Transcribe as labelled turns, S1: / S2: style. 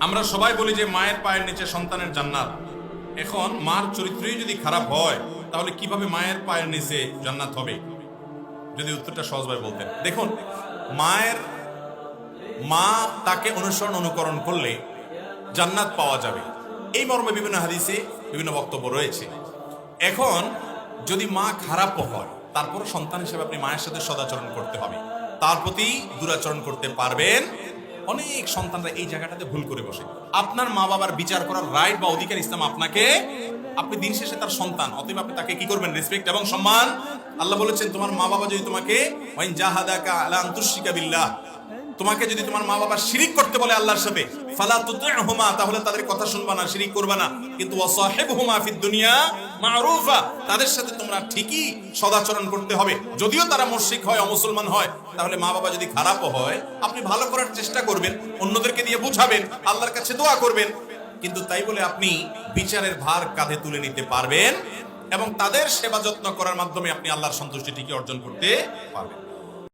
S1: আমরা সবাই বলি যে মায়ের পায়ের নিচে সন্তানের জান্নাত। এখন মার চরিত্রই যদি খারাপ হয়, তাহলে কীভাবে মায়ের পায়ের নিচে জান্নাত হবে? যদি উত্তরটা সহজভাবে বলতেন। দেখুন, মায়ের, মা তাকে অনুসরণ অনুকরণ করলে জান্নাত পাওয়া যাবে। এই মর্মে বিভিন্ন হাদিসে বিভিন্ন বক্তব্য রয়েছে। এখন যদি মা খারাপও হয় তারপর সন্তান হিসেবে আপনি মায়ের সাথে সদাচরণ করতে হবে। তার প্রতি দুরাচরণ করতে পারবেন অনেক সন্তানরা এই জায়গাটাতে ভুল করে বসে। আপনার মা বাবার বিচার করার রাইট বা অধিকার ইসলাম আপনাকে, আপনি দিন শেষে তার সন্তান, অতএব আপনি তাকে কি করবেন? রেসপেক্ট এবং সম্মান। আল্লাহ বলেছেন, তোমার মা বাবা যদি তোমাকে জাহাদাকা আলা আন্তুশিকা বিল্লাহ তোমাকে যদি তোমার মা বাবা শিরিক করতে বলে আল্লাহর সাথে, ফালা তুতি'হুমা, তাহলে তাদের কথা শুনবা না, শিরিক করবা না। কিন্তু ওয়াসাহিবহুমা ফিদ দুনিয়া মারুফা, তাদের সাথে তোমরা ঠিকই সদাচরণ করতে হবে। যদিও তারা মুশরিক হয়, অমুসলমান হয়, তাহলে মা বাবা যদি খারাপও হয়, আপনি ভালো করার চেষ্টা করবেন, অন্যদেরকে দিয়ে বুঝাবেন, আল্লাহর কাছে দোয়া করবেন। কিন্তু তাই বলে আপনি বিচারের ভার কাঁধে তুলে নিতে পারবেন এবং তাদের সেবা যত্ন করার মাধ্যমে আপনি আল্লাহর সন্তুষ্টি ঠিকই অর্জন করতে পারবেন।